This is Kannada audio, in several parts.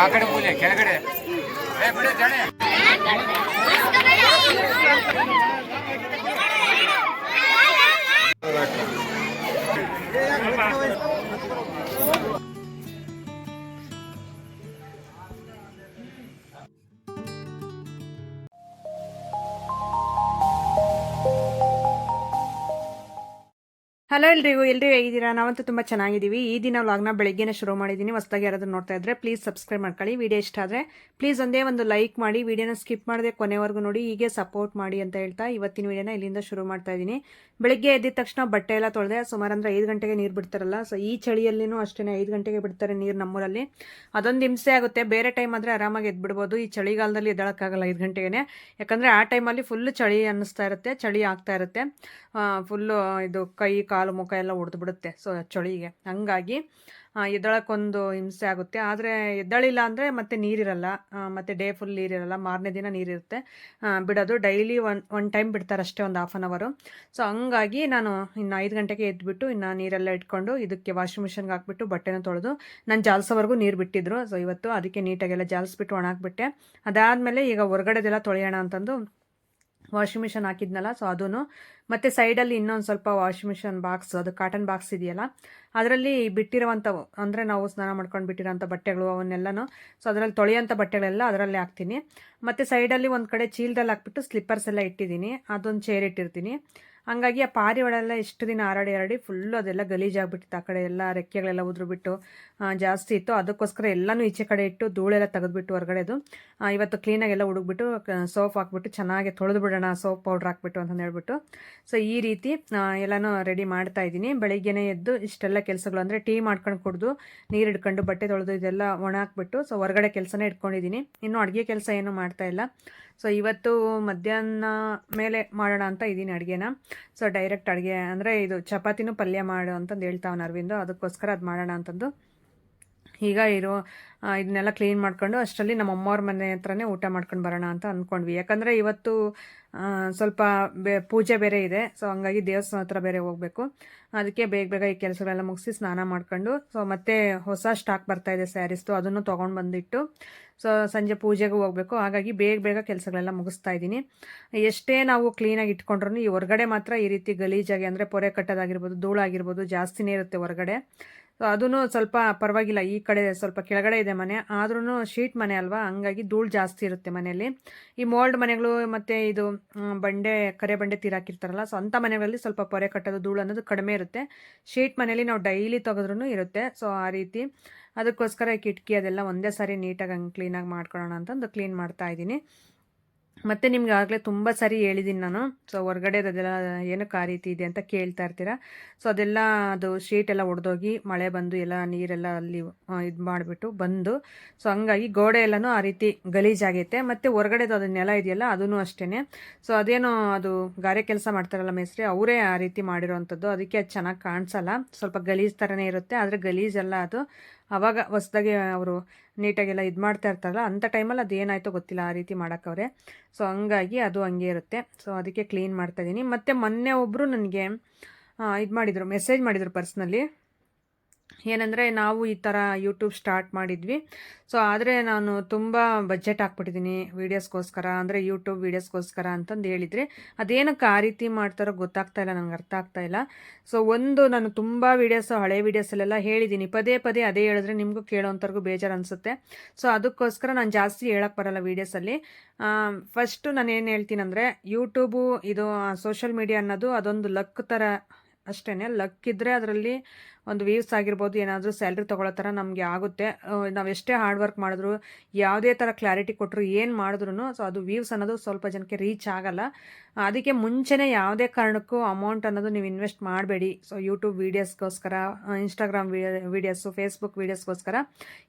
ಈಗ ಆ ಕಡೆ ಮೂಲೆ ಕೆಳಗಡೆ. ಹಲೋ ಎಲ್ರಿಗೂ ಎಲ್ರಿಗೂ ಹೇಗಿದ್ದೀರಾ? ನಾವಂತೂ ತುಂಬ ಚೆನ್ನಾಗಿದ್ದೀವಿ. ಈ ದಿನ ವ್ಲಾಗ್ನ ಬೆಳಗ್ಗೆನೇ ಶುರು ಮಾಡಿದ್ದೀನಿ. ಹೊಸದಾಗಿ ಯಾರಾದರೂ ನೋಡ್ತಾ ಇದ್ದರೆ ಪ್ಲೀಸ್ ಸಬ್ಸ್ಕ್ರೈಬ್ ಮಾಡ್ಕೊಳ್ಳಿ. ವಿಡಿಯೋ ಇಷ್ಟ ಆದರೆ ಪ್ಲೀಸ್ ಒಂದೇ ಒಂದು ಲೈಕ್ ಮಾಡಿ. ವಿಡಿಯೋನ ಸ್ಕಿಪ್ ಮಾಡದೆ ಕೊನೆವರೆಗೂ ನೋಡಿ. ಹೀಗೆ ಸಪೋರ್ಟ್ ಮಾಡಿ ಅಂತ ಹೇಳ್ತಾ ಇವತ್ತಿನ ವಿಡಿಯೋನ ಇಲ್ಲಿಂದ ಶುರು ಮಾಡ್ತಾ ಇದ್ದೀನಿ. ಬೆಳಗ್ಗೆ ಎದ್ದಿದ ತಕ್ಷಣ ಬಟ್ಟೆ ಎಲ್ಲ ತೊಳೆದೆ, ಸುಮಾರು ಅಂದರೆ ಐದು ಗಂಟೆಗೆ ನೀರು ಬಿಡ್ತಾರಲ್ಲ ಸೊ ಈ ಚಳಿಯಲ್ಲಿನೂ ಅಷ್ಟೇ ಐದು ಗಂಟೆಗೆ ಬಿಡ್ತಾರೆ ನೀರು ನಮ್ಮೂರಲ್ಲಿ. ಅದೊಂದು ಹಿಂಸೆ ಆಗುತ್ತೆ. ಬೇರೆ ಟೈಮ್ ಆದರೆ ಆರಾಮಾಗಿ ಎದ್ಬಿಡ್ಬೋದು. ಈ ಚಳಿಗಾಲದಲ್ಲಿ ಎದ್ದಳಕ್ಕಾಗಲ್ಲ ಐದು ಗಂಟೆಗೆ ಯಾಕಂದರೆ ಆ ಟೈಮಲ್ಲಿ ಫುಲ್ ಚಳಿ ಅನ್ನಿಸ್ತಾ ಇರುತ್ತೆ, ಚಳಿ ಆಗ್ತಾ ಇರುತ್ತೆ. ಫುಲ್ಲು ಇದು ಕೈ, ಕಾಲು ಮುಖ ಎಲ್ಲ ಬಿಡುತ್ತೆ ಸೊ ಚಳಿಗೆ. ಹಂಗಾಗಿ ಎದ್ದಳಕ್ಕೊಂದು ಹಿಂಸೆ ಆಗುತ್ತೆ. ಆದರೆ ಎದ್ದಳಿಲ್ಲ ಅಂದರೆ ಮತ್ತೆ ನೀರಿರಲ್ಲ. ಮತ್ತೆ ಡೇ ಫುಲ್ ನೀರಿರಲ್ಲ. ಮಾರನೇ ದಿನ ನೀರಿರುತ್ತೆ. ಬಿಡೋದು. ಡೈಲಿ ಒನ್ ಒನ್ ಟೈಮ್ ಬಿಡ್ತಾರೆ ಅಷ್ಟೇ ಒಂದು ಹಾಫ್ ಆನ್ ಅವರು ಸೊ ಹಂಗಾಗಿ ನಾನು ಇನ್ನು ಐದು ಗಂಟೆಗೆ ಎದ್ದುಬಿಟ್ಟು ಇನ್ನು ನೀರೆಲ್ಲ ಇಟ್ಕೊಂಡು ಇದಕ್ಕೆ ವಾಷಿಂಗ್ ಮಿಷನ್ಗೆ ಹಾಕ್ಬಿಟ್ಟು ಬಟ್ಟೆನ ತೊಳೆದು ನಾನು ಜಾಲ್ಸೋವರೆಗೂ ನೀರು ಬಿಟ್ಟಿದ್ರು. ಸೊ ಇವತ್ತು ಅದಕ್ಕೆ ನೀಟಾಗೆಲ್ಲ ಜಾಲಿಸ್ಬಿಟ್ಟು ಒಣಾಕ್ಬಿಟ್ಟೆ ಅದಾದಮೇಲೆ ಈಗ ಹೊರಗಡೆದೆಲ್ಲ ತೊಳೆಯೋಣ ಅಂತಂದು ವಾಷಿಂಗ್ ಮಿಷನ್ ಹಾಕಿದ್ನಲ್ಲ ಸೊ ಅದೂ ಮತ್ತು ಸೈಡಲ್ಲಿ ಇನ್ನೊಂದು ಸ್ವಲ್ಪ ವಾಷಿಂಗ್ ಮಿಷನ್ ಬಾಕ್ಸ್, ಅದು ಕಾಟನ್ ಬಾಕ್ಸ್ ಇದೆಯಲ್ಲ, ಅದರಲ್ಲಿ ಬಿಟ್ಟಿರೋವಂಥವು ಅಂದರೆ ನಾವು ಸ್ನಾನ ಮಾಡ್ಕೊಂಡು ಬಿಟ್ಟಿರೋಂಥ ಬಟ್ಟೆಗಳು, ಅವನ್ನೆಲ್ಲನೂ. ಸೊ ಅದರಲ್ಲಿ ತೊಳೆಯೋಂಥ ಬಟ್ಟೆಗಳೆಲ್ಲ ಅದರಲ್ಲಿ ಹಾಕ್ತೀನಿ. ಮತ್ತು ಸೈಡಲ್ಲಿ ಒಂದು ಕಡೆ ಚೀಲದಲ್ಲಿ ಹಾಕ್ಬಿಟ್ಟು ಸ್ಲಿಪ್ಪರ್ಸ್ ಎಲ್ಲ ಇಟ್ಟಿದ್ದೀನಿ, ಅದೊಂದು ಚೇರ್ ಇಟ್ಟಿರ್ತೀನಿ. ಹಂಗಾಗಿ ಆ ಪಾರಿವಾಳೆಲ್ಲ ಎಷ್ಟು ದಿನ ಹಾರಾಡಿ ಹಾರಾಡಿ ಫುಲ್ಲು ಅದೆಲ್ಲ ಗಲೀಜಾಗ್ಬಿಟ್ಟಿತ್ತು. ಆ ಕಡೆ ಎಲ್ಲ ರೆಕ್ಕೆಗಳೆಲ್ಲ ಉದುರುಬಿಟ್ಟು ಜಾಸ್ತಿ ಇತ್ತು. ಅದಕ್ಕೋಸ್ಕರ ಎಲ್ಲನೂ ಈಚೆ ಕಡೆ ಇಟ್ಟು ಧೂಳೆಲ್ಲ ತೆಗೆದುಬಿಟ್ಟು ಹೊರಗಡೆದು ಇವತ್ತು ಕ್ಲೀನಾಗೆಲ್ಲ ಹುಡುಗ್ಬಿಟ್ಟು ಸೋಪ್ ಹಾಕ್ಬಿಟ್ಟು ಚೆನ್ನಾಗಿ ತೊಳೆದು ಬಿಡೋಣ ಸೋಪ್ ಪೌಡ್ರ್ ಹಾಕ್ಬಿಟ್ಟು ಅಂತಂದು ಹೇಳ್ಬಿಟ್ಟು. ಸೊ ಈ ರೀತಿ ಎಲ್ಲನೂ ರೆಡಿ ಮಾಡ್ತಾ ಇದ್ದೀನಿ. ಬೆಳಿಗ್ಗೆನೇ ಎದ್ದು ಇಷ್ಟೆಲ್ಲ ಕೆಲಸಗಳು ಅಂದರೆ ಟೀ ಮಾಡ್ಕೊಂಡು ಕುಡಿದು ನೀರು ಹಿಡ್ಕೊಂಡು ಬಟ್ಟೆ ತೊಳೆದು ಇದೆಲ್ಲ ಒಣ ಹಾಕ್ಬಿಟ್ಟು ಸೊ ಹೊರಗಡೆ ಕೆಲಸನೇ ಇಟ್ಕೊಂಡಿದ್ದೀನಿ. ಇನ್ನು ಅಡುಗೆ ಕೆಲಸ ಏನೂ ಮಾಡ್ತಾ ಇಲ್ಲ. ಸೊ ಇವತ್ತು ಮಧ್ಯಾಹ್ನ ಮೇಲೆ ಮಾಡೋಣ ಅಂತ ಇದ್ದೀನಿ ಅಡುಗೆನ. ಸೊ ಡೈರೆಕ್ಟ್ ಅಡುಗೆ ಅಂದರೆ ಇದು ಚಪಾತಿನೂ ಪಲ್ಯ ಮಾಡು ಅಂತಂದು ಹೇಳ್ತಾವನ ಅರವಿಂದು. ಅದಕ್ಕೋಸ್ಕರ ಅದು ಮಾಡೋಣ ಅಂತಂದು ಈಗ ಇರೋ ಇದನ್ನೆಲ್ಲ ಕ್ಲೀನ್ ಮಾಡ್ಕೊಂಡು ಅಷ್ಟರಲ್ಲಿ ನಮ್ಮ ಅಮ್ಮವ್ರ ಮನೆ ಹತ್ರನೇ ಊಟ ಮಾಡ್ಕೊಂಡು ಬರೋಣ ಅಂತ ಅಂದ್ಕೊಂಡ್ವಿ ಯಾಕಂದರೆ ಇವತ್ತು ಸ್ವಲ್ಪ ಬೇ, ಪೂಜೆ ಬೇರೆ ಇದೆ. ಸೊ ಹಂಗಾಗಿ ದೇವಸ್ಥಾನ ಹತ್ರ ಬೇರೆ ಹೋಗಬೇಕು. ಅದಕ್ಕೆ ಬೇಗ ಬೇಗ ಈ ಕೆಲಸಗಳೆಲ್ಲ ಮುಗಿಸಿ ಸ್ನಾನ ಮಾಡ್ಕೊಂಡು ಸೊ ಮತ್ತೆ ಹೊಸ ಸ್ಟಾಕ್ ಬರ್ತಾ ಇದೆ ಸ್ಯಾರೀಸ್ದು ಅದನ್ನು ತೊಗೊಂಡು ಬಂದಿಟ್ಟು ಸೊ ಸಂಜೆ ಪೂಜೆಗೂ ಹೋಗಬೇಕು. ಹಾಗಾಗಿ ಬೇಗ ಬೇಗ ಕೆಲಸಗಳೆಲ್ಲ ಮುಗಿಸ್ತಾ ಇದ್ದೀನಿ. ಎಷ್ಟೇ ನಾವು ಕ್ಲೀನಾಗಿ ಇಟ್ಕೊಂಡ್ರು ಈ ಹೊರಗಡೆ ಮಾತ್ರ ಈ ರೀತಿ ಗಲೀಜಾಗಿ ಅಂದರೆ ಪೊರೆ ಕಟ್ಟೋದಾಗಿರ್ಬೋದು, ಧೂಳಾಗಿರ್ಬೋದು ಜಾಸ್ತಿನೇ ಇರುತ್ತೆ ಹೊರಗಡೆ. ಸೊ ಅದೂ ಸ್ವಲ್ಪ ಪರವಾಗಿಲ್ಲ. ಈ ಕಡೆ ಸ್ವಲ್ಪ ಕೆಳಗಡೆ ಇದೆ ಮನೆ. ಆದ್ರೂ ಶೀಟ್ ಮನೆ ಅಲ್ವಾ? ಹಂಗಾಗಿ ಧೂಳು ಜಾಸ್ತಿ ಇರುತ್ತೆ ಮನೆಯಲ್ಲಿ. ಈ ಮೋಲ್ಡ್ ಮನೆಗಳು ಮತ್ತು ಇದು ಬಂಡೆ, ಕರೆ ಬಂಡೆ ತೀರಾಕಿರ್ತಾರಲ್ಲ ಸೊ ಅಂಥ ಮನೆಗಳಲ್ಲಿ ಸ್ವಲ್ಪ ಪೊರೆ ಕಟ್ಟೋದು, ಧೂಳು ಅನ್ನೋದು ಕಡಿಮೆ ಇರುತ್ತೆ. ಶೀಟ್ ಮನೆಯಲ್ಲಿ ನಾವು ಡೈಲಿ ತೆಗೆದ್ರೂ ಇರುತ್ತೆ. ಸೊ, ಆ ರೀತಿ. ಅದಕ್ಕೋಸ್ಕರ ಕಿಟಕಿ ಅದೆಲ್ಲ ಒಂದೇ ಸಾರಿ ನೀಟಾಗಿ ಹಂಗೆ ಕ್ಲೀನಾಗಿ ಮಾಡ್ಕೊಳ್ಳೋಣ ಅಂತಂದು ಕ್ಲೀನ್ ಮಾಡ್ತಾ ಇದ್ದೀನಿ. ಮತ್ತು ನಿಮ್ಗೆ ಆಗಲೇ ತುಂಬ ಸರಿ ಹೇಳಿದ್ದೀನಿ ನಾನು. ಸೊ ಹೊರಗಡೆದೆಲ್ಲ ಏನಕ್ಕೆ ಆ ರೀತಿ ಇದೆ ಅಂತ ಕೇಳ್ತಾ ಇರ್ತೀರಾ? ಸೊ ಅದೆಲ್ಲ ಅದು ಶೀಟ್ ಎಲ್ಲ ಒಡೆದೋಗಿ ಮಳೆ ಬಂದು ಎಲ್ಲ ನೀರೆಲ್ಲ ಅಲ್ಲಿ ಇದು ಮಾಡಿಬಿಟ್ಟು ಬಂದು ಸೊ ಹಂಗಾಗಿ ಗೋಡೆ ಎಲ್ಲನೂ ಆ ರೀತಿ ಗಲೀಜಾಗೈತೆ. ಮತ್ತು ಹೊರಗಡೆದು ಅದು ನೆಲ ಇದೆಯಲ್ಲ ಅದೂ ಅಷ್ಟೇ ಸೊ ಅದೇನೋ ಅದು ಗಾರೆ ಕೆಲಸ ಮಾಡ್ತಾರಲ್ಲ ಮೇಸ್ತ್ರಿ, ಅವರೇ ಆ ರೀತಿ ಮಾಡಿರೋವಂಥದ್ದು ಅದಕ್ಕೆ ಅದು ಚೆನ್ನಾಗಿ ಕಾಣಿಸಲ್ಲ. ಸ್ವಲ್ಪ ಗಲೀಜು ಥರನೇ ಇರುತ್ತೆ, ಆದರೆ ಗಲೀಜೆಲ್ಲ ಅದು. ಅವಾಗ ಹೊಸ್ದಾಗಿ ಅವರು ನೀಟಾಗೆಲ್ಲ ಇದು ಮಾಡ್ತಾ ಇರ್ತಾರಲ್ಲ ಅಂಥ ಟೈಮಲ್ಲಿ ಅದು ಏನಾಯ್ತೋ ಗೊತ್ತಿಲ್ಲ ಆ ರೀತಿ ಮಾಡೋಕ್ಕವ್ರೆ. ಸೊ ಹಂಗಾಗಿ ಅದು ಹಂಗೆ ಇರುತ್ತೆ. ಸೊ ಅದಕ್ಕೆ ಕ್ಲೀನ್ ಮಾಡ್ತಾ ಇದ್ದೀನಿ ಮತ್ತು ಮೊನ್ನೆ ಒಬ್ಬರು ನನಗೆ ಇದು ಮಾಡಿದರು ಮೆಸೇಜ್ ಮಾಡಿದರು ಪರ್ಸ್ನಲ್ಲಿ ಏನಂದರೆ ನಾವು ಈ ಥರ ಯೂಟ್ಯೂಬ್ ಸ್ಟಾರ್ಟ್ ಮಾಡಿದ್ವಿ. ಸೊ ಆದರೆ ನಾನು ತುಂಬ ಬಜೆಟ್ ಹಾಕ್ಬಿಟ್ಟಿದ್ದೀನಿ ವೀಡಿಯೋಸ್ಗೋಸ್ಕರ ಅಂದರೆ ಯೂಟ್ಯೂಬ್ ವೀಡಿಯೋಸ್ಗೋಸ್ಕರ ಅಂತಂದು ಹೇಳಿದರೆ. ಅದೇನಕ್ಕೆ ಆ ರೀತಿ ಮಾಡ್ತಾರೋ ಗೊತ್ತಾಗ್ತಾ ಇಲ್ಲ ನನಗೆ ಅರ್ಥ ಆಗ್ತಾ ಇಲ್ಲ. ಸೊ ಒಂದು ನಾನು ತುಂಬ ವೀಡಿಯೋಸ್ ಹಳೆ ವೀಡಿಯೋಸಲ್ಲೆಲ್ಲ ಹೇಳಿದ್ದೀನಿ ಪದೇ ಪದೇ ಅದೇ ಹೇಳಿದ್ರೆ ನಿಮಗೂ ಕೇಳೋಂಥವ್ರಿಗೂ ಬೇಜಾರು ಅನಿಸುತ್ತೆ. ಸೊ ಅದಕ್ಕೋಸ್ಕರ ನಾನು ಜಾಸ್ತಿ ಹೇಳಕ್ಕೆ ಬರಲ್ಲ ವೀಡಿಯೋಸಲ್ಲಿ ಫಸ್ಟು ನಾನು ಏನು ಹೇಳ್ತೀನಿ ಅಂದರೆ ಯೂಟ್ಯೂಬು ಇದು ಸೋಷಿಯಲ್ ಮೀಡಿಯಾ ಅನ್ನೋದು ಅದೊಂದು ಲಕ್ ಥರ ಅಷ್ಟೇ ಲಕ್ ಇದ್ದರೆ ಅದರಲ್ಲಿ ಒಂದು ವೀವ್ಸ್ ಆಗಿರ್ಬೋದು, ಏನಾದರೂ ಸ್ಯಾಲ್ರಿ ತೊಗೊಳ್ಳೋ ಥರ ನಮಗೆ ಆಗುತ್ತೆ. ನಾವು ಎಷ್ಟೇ ಹಾರ್ಡ್ ವರ್ಕ್ ಮಾಡಿದ್ರು, ಯಾವುದೇ ಥರ ಕ್ಲಾರಿಟಿ ಕೊಟ್ಟರು ಏನು ಮಾಡಿದ್ರು ಸೊ ಅದು ವೀವ್ಸ್ ಅನ್ನೋದು ಸ್ವಲ್ಪ ಜನಕ್ಕೆ ರೀಚ್ ಆಗಲ್ಲ. ಅದಕ್ಕೆ ಮುಂಚೆನೇ ಯಾವುದೇ ಕಾರಣಕ್ಕೂ ಅಮೌಂಟ್ ಅನ್ನೋದು ನೀವು ಇನ್ವೆಸ್ಟ್ ಮಾಡಬೇಡಿ. ಸೊ ಯೂಟ್ಯೂಬ್ ವೀಡಿಯೋಸ್ಗೋಸ್ಕರ ಇನ್ಸ್ಟಾಗ್ರಾಮ್ ವೀಡಿಯೋಸು ಫೇಸ್ಬುಕ್ ವೀಡಿಯೋಸ್ಗೋಸ್ಕರ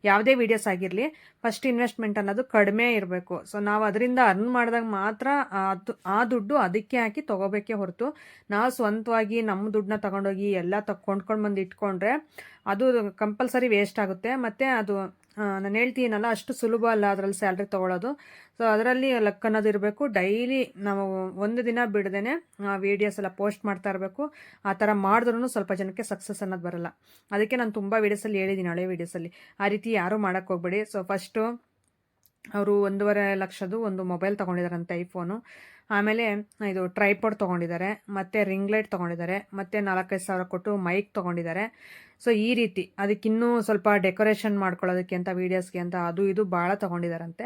ಯಾವುದೇ ವೀಡಿಯೋಸ್ ಆಗಿರಲಿ ಫಸ್ಟ್ ಇನ್ವೆಸ್ಟ್ಮೆಂಟ್ ಅನ್ನೋದು ಕಡಿಮೆ ಇರಬೇಕು. ಸೊ ನಾವು ಅದರಿಂದ ಅರ್ನ್ ಮಾಡಿದಾಗ ಮಾತ್ರ ಆ ದುಡ್ಡು ಅದಕ್ಕೆ ಹಾಕಿ ತೊಗೋಬೇಕೇ ಹೊರತು, ನಾವು ಸ್ವಂತವಾಗಿ ನಮ್ಮ ದುಡ್ಡನ್ನ ತಗೊಂಡೋಗಿ ಎಲ್ಲ ತಗೊಂಡ್ಕೊಂಡು ಬಂದು ಇಟ್ಕೊಂಡ್ರೆ ಅದು ಕಂಪಲ್ಸರಿ ವೇಸ್ಟ್ ಆಗುತ್ತೆ. ಮತ್ತು ಅದು ನಾನು ಹೇಳ್ತೀನಲ್ಲ, ಅಷ್ಟು ಸುಲಭ ಅಲ್ಲ ಅದರಲ್ಲಿ ಸ್ಯಾಲ್ರಿ ತೊಗೊಳೋದು. ಸೊ ಅದರಲ್ಲಿ ಲಕ್ ಅನ್ನೋದು ಇರಬೇಕು. ಡೈಲಿ ನಾವು ಒಂದು ದಿನ ಬಿಡದೇನೆ ವೀಡಿಯೋಸ್ ಎಲ್ಲ ಪೋಸ್ಟ್ ಮಾಡ್ತಾ ಇರಬೇಕು. ಆ ಥರ ಮಾಡಿದ್ರೂ ಸ್ವಲ್ಪ ಜನಕ್ಕೆ ಸಕ್ಸಸ್ ಅನ್ನೋದು ಬರಲ್ಲ. ಅದಕ್ಕೆ ನಾನು ತುಂಬ ವೀಡಿಯೋಸಲ್ಲಿ ಹೇಳಿದ್ದೀನಿ ಹಳೆ ವೀಡಿಯೋಸಲ್ಲಿ ಆ ರೀತಿ ಯಾರೂ ಮಾಡೋಕ್ಕೆ ಹೋಗ್ಬೇಡಿ. ಸೊ ಫಸ್ಟು ಅವರು ಒಂದೂವರೆ ಲಕ್ಷದ್ದು ಒಂದು ಮೊಬೈಲ್ ತೊಗೊಂಡಿದ್ದಾರಂತೆ ಐಫೋನು. ಆಮೇಲೆ ಇದು ಟ್ರೈಪಾಡ್ ತೊಗೊಂಡಿದ್ದಾರೆ, ಮತ್ತು ರಿಂಗ್ ಲೈಟ್ ತೊಗೊಂಡಿದ್ದಾರೆ, ಮತ್ತು ನಾಲ್ಕೈದು ಸಾವಿರ ಕೊಟ್ಟು ಮೈಕ್ ತೊಗೊಂಡಿದ್ದಾರೆ. ಸೊ, ಈ ರೀತಿ ಅದಕ್ಕಿನ್ನೂ ಸ್ವಲ್ಪ ಡೆಕೋರೇಷನ್ ಮಾಡ್ಕೊಳ್ಳೋದಕ್ಕೆ ಅಂತ, ವೀಡಿಯೋಸ್ಗೆ ಅಂತ ಅದು ಇದು ಭಾಳ ತೊಗೊಂಡಿದ್ದಾರಂತೆ.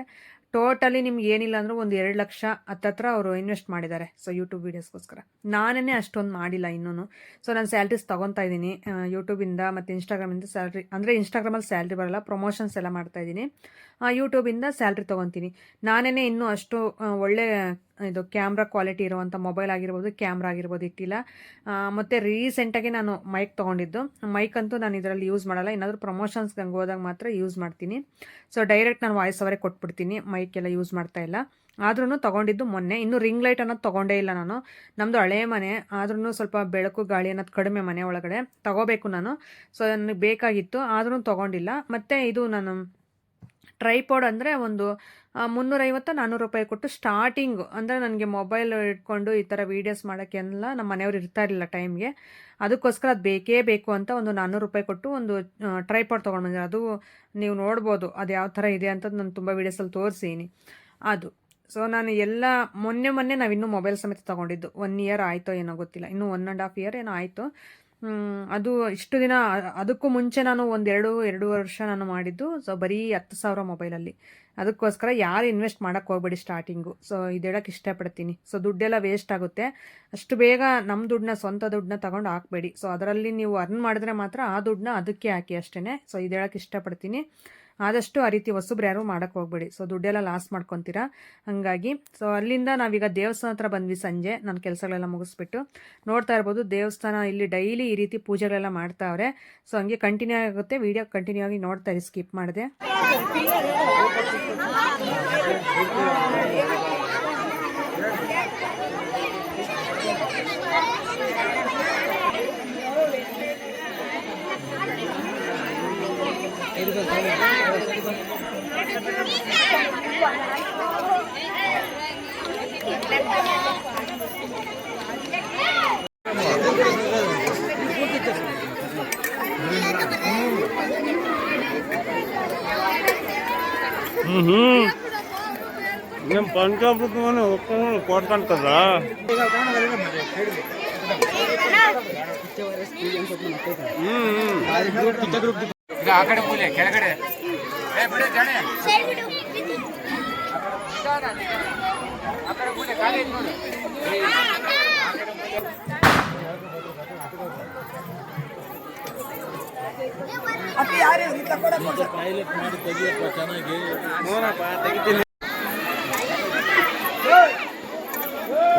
ಟೋಟಲಿ ನಿಮ್ಗೆ ಏನಿಲ್ಲ ಅಂದರೂ ಒಂದು ಎರಡು ಲಕ್ಷ ಹತ್ತತ್ರ ಅವರು ಇನ್ವೆಸ್ಟ್ ಮಾಡಿದ್ದಾರೆ. ಸೊ ಯೂಟ್ಯೂಬ್ ವೀಡಿಯೋಸ್ಗೋಸ್ಕರ ನಾನೇ ಅಷ್ಟೊಂದು ಮಾಡಿಲ್ಲ ಇನ್ನೂ ಸೊ ನಾನು ಸ್ಯಾಲ್ರೀಸ್ ತೊಗೊತಾ ಇದ್ದೀನಿ. ಯೂಟ್ಯೂಬಿಂದ ಮತ್ತು ಇನ್ಸ್ಟಾಗ್ರಾಮಿಂದ ಸ್ಯಾಲ್ರಿ ಅಂದರೆ ಇನ್ಸ್ಟಾಗ್ರಾಮಲ್ಲಿ ಸ್ಯಾಲ್ರಿ ಬರಲ್ಲ ಪ್ರಮೋಷನ್ಸ್ ಎಲ್ಲ ಮಾಡ್ತಾ ಇದ್ದೀನಿ. ಯೂಟ್ಯೂಬಿಂದ ಸ್ಯಾಲ್ರಿ ತೊಗೊತೀನಿ. ನಾನೇ ಇನ್ನೂ ಅಷ್ಟು ಒಳ್ಳೆ ಇದು ಕ್ಯಾಮ್ರಾ ಕ್ವಾಲಿಟಿ ಇರುವಂಥ ಮೊಬೈಲ್ ಆಗಿರ್ಬೋದು, ಕ್ಯಾಮ್ರಾ ಆಗಿರ್ಬೋದು ಇಟ್ಟಿಲ್ಲ. ಮತ್ತು ರೀಸೆಂಟಾಗಿ ನಾನು ಮೈಕ್ ತೊಗೊಂಡಿದ್ದು. ಮೈಕ್ ಅಂತೂ ನಾನು ಇದರಲ್ಲಿ ಯೂಸ್ ಮಾಡಲ್ಲ. ಏನಾದರೂ ಪ್ರಮೋಷನ್ಸ್ಗೆ ಹಂಗೆ ಹೋದಾಗ ಮಾತ್ರ ಯೂಸ್ ಮಾಡ್ತೀನಿ. ಸೊ ಡೈರೆಕ್ಟ್ ನಾನು ವಾಯ್ಸ್ ಅವರೇ ಕೊಟ್ಬಿಡ್ತೀನಿ. ಮೈಕ್ ಎಲ್ಲ ಯೂಸ್ ಮಾಡ್ತಾ ಇಲ್ಲ. ಆದ್ರೂ ತೊಗೊಂಡಿದ್ದು ಮೊನ್ನೆ. ಇನ್ನೂ ರಿಂಗ್ ಲೈಟ್ ಅನ್ನೋದು ತೊಗೊಂಡೇ ಇಲ್ಲ ನಾನು. ನಮ್ಮದು ಹಳೆಯ ಮನೆ. ಆದ್ರೂ ಸ್ವಲ್ಪ ಬೆಳಕು, ಗಾಳಿ ಅನ್ನೋದು ಕಡಿಮೆ ಮನೆ ಒಳಗಡೆ. ತೊಗೋಬೇಕು ನಾನು. ಸೊ ನನಗೆ ಬೇಕಾಗಿತ್ತು. ಆದ್ರೂ ತೊಗೊಂಡಿಲ್ಲ. ಮತ್ತು ಇದು ನಾನು ಟ್ರೈಪಾಡ್ ಅಂದರೆ ಒಂದು ಮುನ್ನೂರೈವತ್ತು ನಾನ್ನೂರು ರೂಪಾಯಿ ಕೊಟ್ಟು ಸ್ಟಾರ್ಟಿಂಗು ಅಂದರೆ ನನಗೆ ಮೊಬೈಲ್ ಇಟ್ಕೊಂಡು ಈ ಥರ ವೀಡಿಯೋಸ್ ಮಾಡೋಕ್ಕೆಲ್ಲ ನಮ್ಮ ಮನೆಯವ್ರು ಇರ್ತಾ ಇರಲಿಲ್ಲ ಟೈಮ್ಗೆ ಅದಕ್ಕೋಸ್ಕರ ಅದು ಬೇಕೇ ಬೇಕು ಅಂತ ಒಂದು ನಾನ್ನೂರು ರೂಪಾಯಿ ಕೊಟ್ಟು ಒಂದು ಟ್ರೈಪಾಡ್ ತೊಗೊಂಡು ಬಂದಿದ್ದೆ ಅದು ನೀವು ನೋಡ್ಬೋದು ಅದು ಯಾವ ಥರ ಇದೆ ಅಂತ ನಾನು ತುಂಬ ವೀಡಿಯೋಸಲ್ಲಿ ತೋರಿಸೀನಿ. ಅದು. ಸೊ ನಾನು ಎಲ್ಲ, ಮೊನ್ನೆ ಮೊನ್ನೆ ನಾವಿನ್ನೂ ಮೊಬೈಲ್ ಸಮೇತ ತೊಗೊಂಡಿದ್ದು. ಒನ್ ಇಯರ್ ಆಯಿತೋ ಏನೋ ಗೊತ್ತಿಲ್ಲ. ಇನ್ನೂ ಒನ್ ಆ್ಯಂಡ್ ಹಾಫ್ ಇಯರ್ ಏನೋ ಆಯಿತು. ಅದು ಇಷ್ಟು ದಿನ, ಅದಕ್ಕೂ ಮುಂಚೆ ನಾನು ಒಂದೆರಡು, ಎರಡು ವರ್ಷ ನಾನು ಮಾಡಿದ್ದು ಸೊ ಬರೀ ಹತ್ತು ಸಾವಿರ ಮೊಬೈಲಲ್ಲಿ ಅದಕ್ಕೋಸ್ಕರ ಯಾರು ಇನ್ವೆಸ್ಟ್ ಮಾಡೋಕ್ಕೆ ಹೋಗ್ಬೇಡಿ ಸ್ಟಾರ್ಟಿಂಗು ಸೊ ಇದು ಇಷ್ಟಪಡ್ತೀನಿ. ಸೊ ದುಡ್ಡೆಲ್ಲ ವೇಸ್ಟ್ ಆಗುತ್ತೆ. ಅಷ್ಟು ಬೇಗ ನಮ್ಮ ದುಡ್ಡನ್ನ, ಸ್ವಂತ ದುಡ್ಡನ್ನ ತಗೊಂಡು ಹಾಕಬೇಡಿ. ಸೊ ಅದರಲ್ಲಿ ನೀವು ಅರ್ನ್ ಮಾಡಿದ್ರೆ ಮಾತ್ರ ಆ ದುಡ್ಡನ್ನ ಅದಕ್ಕೆ ಹಾಕಿ ಅಷ್ಟೇ ಸೊ ಇದು ಇಷ್ಟಪಡ್ತೀನಿ. ಆದಷ್ಟು ಆ ರೀತಿ ಹೊಸಬ್ರು ಯಾರು ಮಾಡೋಕ್ಕೆ ಹೋಗ್ಬೇಡಿ. ಸೊ ದುಡ್ಡೆಲ್ಲ ಲಾಸ್ ಮಾಡ್ಕೊತೀರಾ? ಹಾಗಾಗಿ ಸೊ ಅಲ್ಲಿಂದ ನಾವೀಗ ದೇವಸ್ಥಾನ ಹತ್ರ ಬಂದ್ವಿ ಸಂಜೆ. ನನ್ನ ಕೆಲಸಗಳೆಲ್ಲ ಮುಗಿಸ್ಬಿಟ್ಟು ನೋಡ್ತಾ ಇರ್ಬೋದು, ದೇವಸ್ಥಾನ ಇಲ್ಲಿ ಡೈಲಿ ಈ ರೀತಿ ಪೂಜೆಗಳೆಲ್ಲ ಮಾಡ್ತಾವ್ರೆ. ಸೊ ಹಂಗೆ ಕಂಟಿನ್ಯೂ ಆಗುತ್ತೆ. ವಿಡಿಯೋ ಕಂಟಿನ್ಯೂ ಆಗಿ ನೋಡ್ತಾ ಇರಿ ಸ್ಕಿಪ್ ಮಾಡಿದೆ. ನಿಮ್ಮ ಪಂಚಾಮೃತವನ್ನು ಒಪ್ಕೊಂಡು ಕೊಡ್ಕಂತದ ಹ್ಮ್ ಆ ಕಡೆ ಕೆಳಗಡೆ. ಏ ಮಾಡಿ ತೆಗಿಯಪ್ಪ ಚೆನ್ನಾಗಿ ಕಡೆ ತೆಗಿತೀನಿ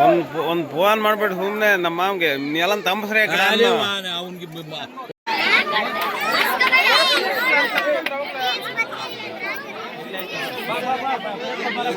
ಒಂದ್ ಒಂದ್ ಫೋನ್ ಮಾಡ್ಬಿಟ್ಟು ಸುಮ್ನೆ ನಮ್ಮ ಮಾಮ್ಗೆ ಎಲ್ಲ ತಂಬಸ್ರಿ Bye-bye.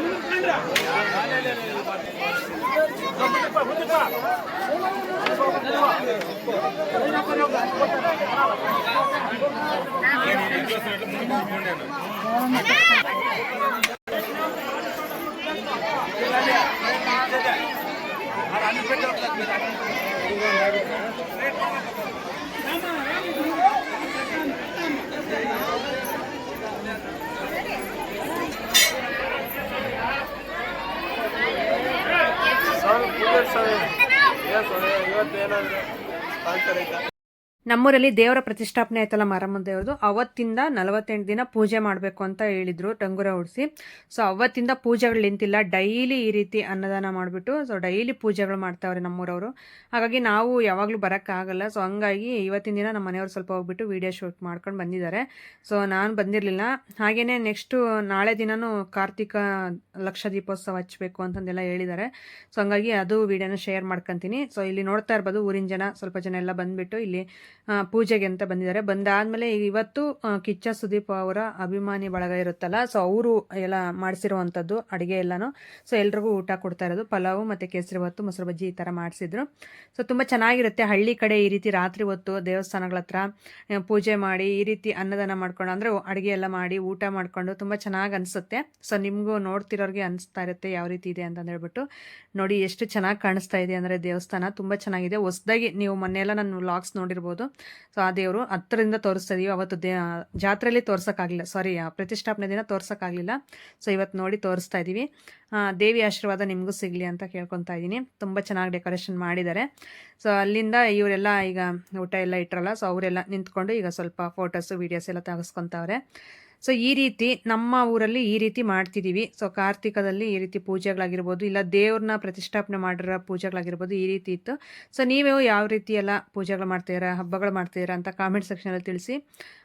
ಕಡೆ ಅನ್ನು. ಇವತ್ತು ಏನಾದ್ರೆ ನಮ್ಮೂರಲ್ಲಿ ದೇವರ ಪ್ರತಿಷ್ಠಾಪನೆ ಆಯ್ತಲ್ಲ ಮಾರಮ್ಮ ದೇವ್ರದ್ದು ಅವತ್ತಿಂದ ನಲವತ್ತೆಂಟು ದಿನ ಪೂಜೆ ಮಾಡಬೇಕು ಅಂತ ಹೇಳಿದ್ರು ಟಂಗೂರ ಉಡಿಸಿ. ಸೊ ಅವತ್ತಿಂದ ಪೂಜೆಗಳು ನಿಂತಿಲ್ಲ. ಡೈಲಿ ಈ ರೀತಿ ಅನ್ನದಾನ ಮಾಡಿಬಿಟ್ಟು ಸೊ ಡೈಲಿ ಪೂಜೆಗಳು ಮಾಡ್ತಾವ್ರೆ ನಮ್ಮೂರವರು. ಹಾಗಾಗಿ ನಾವು ಯಾವಾಗಲೂ ಬರೋಕ್ಕಾಗಲ್ಲ. ಸೊ ಹಂಗಾಗಿ ಇವತ್ತಿನ ದಿನ ನಮ್ಮ ಮನೆಯವರು ಸ್ವಲ್ಪ ಹೋಗ್ಬಿಟ್ಟು ವೀಡಿಯೋ ಶೂಟ್ ಮಾಡ್ಕೊಂಡು ಬಂದಿದ್ದಾರೆ. ಸೊ ನಾನು ಬಂದಿರಲಿಲ್ಲ. ಹಾಗೆಯೇ ನೆಕ್ಸ್ಟು ನಾಳೆ ದಿನವೂ ಕಾರ್ತಿಕ ಲಕ್ಷ ದೀಪೋತ್ಸವ ಹಚ್ಚಬೇಕು ಅಂತಂದೆಲ್ಲ ಹೇಳಿದ್ದಾರೆ. ಸೊ ಹಂಗಾಗಿ ಅದು ವೀಡಿಯೋನ ಶೇರ್ ಮಾಡ್ಕೊತೀನಿ. ಸೊ ಇಲ್ಲಿ ನೋಡ್ತಾ ಇರ್ಬೋದು ಊರಿನ ಜನ. ಸ್ವಲ್ಪ ಜನ ಎಲ್ಲ ಬಂದುಬಿಟ್ಟು ಇಲ್ಲಿ ಪೂಜೆಗೆ ಅಂತ ಬಂದಿದ್ದಾರೆ. ಬಂದಾದ್ಮೇಲೆ ಇವತ್ತು ಕಿಚ್ಚ ಸುದೀಪ್ ಅವರ ಅಭಿಮಾನಿ ಬಳಗ ಇರುತ್ತಲ್ಲ ಸೊ ಅವರು ಎಲ್ಲ ಮಾಡಿಸಿರುವಂಥದ್ದು ಅಡುಗೆ ಎಲ್ಲಾನು. ಸೊ ಎಲ್ರಿಗೂ ಊಟ ಕೊಡ್ತಾ ಇರೋದು. ಪಲಾವು ಮತ್ತು ಕೇಸರಿ ಹೊತ್ತು ಮೊಸರು ಬಜ್ಜಿ ಈ ಥರ ಮಾಡಿಸಿದ್ರು. ಸೊ ತುಂಬ ಚೆನ್ನಾಗಿರುತ್ತೆ. ಹಳ್ಳಿ ಕಡೆ ಈ ರೀತಿ ರಾತ್ರಿ ಹೊತ್ತು ದೇವಸ್ಥಾನಗಳ ಹತ್ರ ಪೂಜೆ ಮಾಡಿ ಈ ರೀತಿ ಅನ್ನದಾನ ಮಾಡ್ಕೊಂಡು, ಅಂದರೆ ಅಡುಗೆ ಎಲ್ಲ ಮಾಡಿ ಊಟ ಮಾಡಿಕೊಂಡು ತುಂಬ ಚೆನ್ನಾಗಿ ಅನಿಸುತ್ತೆ. ಸೊ ನಿಮಗೂ ನೋಡ್ತಿರೋರಿಗೆ ಅನಿಸ್ತಾ ಇರುತ್ತೆ ಯಾವ ರೀತಿ ಇದೆ ಅಂತ ಹೇಳ್ಬಿಟ್ಟು. ನೋಡಿ ಎಷ್ಟು ಚೆನ್ನಾಗಿ ಕಾಣಿಸ್ತಾ ಇದೆ ಅಂದರೆ ದೇವಸ್ಥಾನ. ತುಂಬ ಚೆನ್ನಾಗಿದೆ. ಹೊಸ್ದಾಗಿ ನೀವು ಮೊನ್ನೆಲ್ಲ ನಾನು ವ್ಲಾಗ್ಸ್ ನೋಡಿರ್ಬೋದು. ಸೊ ಆ ದೇವರು ಹತ್ತರಿಂದ ತೋರಿಸ್ತಿದೀವಿ. ಅವತ್ತು ದೇ ಜಾತ್ರೆಯಲ್ಲಿ ತೋರ್ಸೋಕ್ಕಾಗಲಿಲ್ಲ. ಸಾರಿ ಪ್ರತಿಷ್ಠಾಪನೆ ದಿನ ತೋರ್ಸೋಕ್ಕಾಗಲಿಲ್ಲ. ಸೊ ಇವತ್ತು ನೋಡಿ ತೋರಿಸ್ತಾ ಇದ್ದೀವಿ ದೇವಿ ಆಶೀರ್ವಾದ ನಿಮಗೂ ಸಿಗಲಿ ಅಂತ ಕೇಳ್ಕೊತಾ ಇದ್ದೀನಿ ತುಂಬ ಚೆನ್ನಾಗಿ ಡೆಕೋರೇಷನ್ ಮಾಡಿದ್ದಾರೆ. ಸೊ ಅಲ್ಲಿಂದ ಇವರೆಲ್ಲ ಈಗ ಊಟ ಎಲ್ಲ ಇಟ್ಟರಲ್ಲ ಸೊ ಅವರೆಲ್ಲ ನಿಂತ್ಕೊಂಡು ಈಗ ಸ್ವಲ್ಪ ಫೋಟೋಸು ವೀಡಿಯೋಸ್ ಎಲ್ಲ ತೆಗೆಸ್ಕೊತಾವ್ರೆ. ಸೊ ಈ ರೀತಿ ನಮ್ಮ ಊರಲ್ಲಿ ಈ ರೀತಿ ಮಾಡ್ತಿದ್ದೀವಿ. ಸೊ ಕಾರ್ತಿಕದಲ್ಲಿ ಈ ರೀತಿ ಪೂಜೆಗಳಾಗಿರ್ಬೋದು, ಇಲ್ಲ ದೇವ್ರನ್ನ ಪ್ರತಿಷ್ಠಾಪನೆ ಮಾಡಿರೋ ಪೂಜೆಗಳಾಗಿರ್ಬೋದು, ಈ ರೀತಿ ಇತ್ತು. ಸೊ ನೀವು ಯಾವ ರೀತಿ ಎಲ್ಲ ಪೂಜೆಗಳು ಮಾಡ್ತೀರಾ ಹಬ್ಬಗಳು ಮಾಡ್ತೀರಾ ಅಂತ ಕಾಮೆಂಟ್ ಸೆಕ್ಷನಲ್ಲಿ ತಿಳಿಸಿ.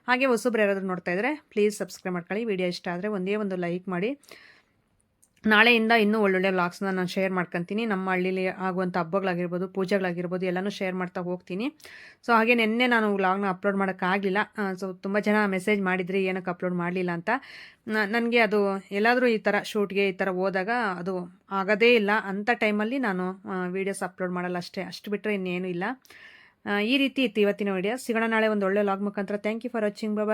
ಹಾಗೆ ಹೊಸಬ್ರು ಯಾರಾದರೂ ನೋಡ್ತಾ ಇದ್ದರೆ ಪ್ಲೀಸ್ ಸಬ್ಸ್ಕ್ರೈಬ್ ಮಾಡ್ಕೊಳ್ಳಿ. ವಿಡಿಯೋ ಇಷ್ಟ ಆದರೆ ಒಂದೇ ಒಂದು ಲೈಕ್ ಮಾಡಿ. ನಾಳೆಯಿಂದ ಇನ್ನೂ ಒಳ್ಳೊಳ್ಳೆ ವ್ಲಾಗ್ಸ್ನ ನಾನು ಶೇರ್ ಮಾಡ್ಕೊತೀನಿ. ನಮ್ಮ ಹಳ್ಳಿಲಿ ಆಗುವಂಥ ಹಬ್ಬಗಳಾಗಿರ್ಬೋದು, ಪೂಜೆಗಳಾಗಿರ್ಬೋದು, ಎಲ್ಲನೂ ಶೇರ್ ಮಾಡ್ತಾ ಹೋಗ್ತೀನಿ. ಸೊ ಹಾಗೆ ನಿನ್ನೆ ನಾನು ವ್ಲಾಗ್ನ ಅಪ್ಲೋಡ್ ಮಾಡೋಕ್ಕಾಗಲಿಲ್ಲ. ಸೊ ತುಂಬ ಜನ ಮೆಸೇಜ್ ಮಾಡಿದ್ರಿ, ಏನಕ್ಕೆ ಅಪ್ಲೋಡ್ ಮಾಡಲಿಲ್ಲ ಅಂತ. ನನಗೆ ಅದು ಎಲ್ಲಾದರೂ ಈ ಥರ ಶೂಟ್ಗೆ ಈ ಥರ ಹೋದಾಗ ಅದು ಆಗೋದೇ ಇಲ್ಲ. ಅಂಥ ಟೈಮಲ್ಲಿ ನಾನು ವೀಡಿಯೋಸ್ ಅಪ್ಲೋಡ್ ಮಾಡಲ್ಲ ಅಷ್ಟೇ. ಅಷ್ಟು ಬಿಟ್ಟರೆ ಇನ್ನೇನು ಇಲ್ಲ. ಈ ರೀತಿ ಇತ್ತು ಇವತ್ತಿನ ವಿಡಿಯೋ ಸಿಗೋಣ ನಾಳೆ ಒಂದು ಒಳ್ಳೆ ಲಾಗ್ ಮುಖಾಂತರ. Thank you for watching Baba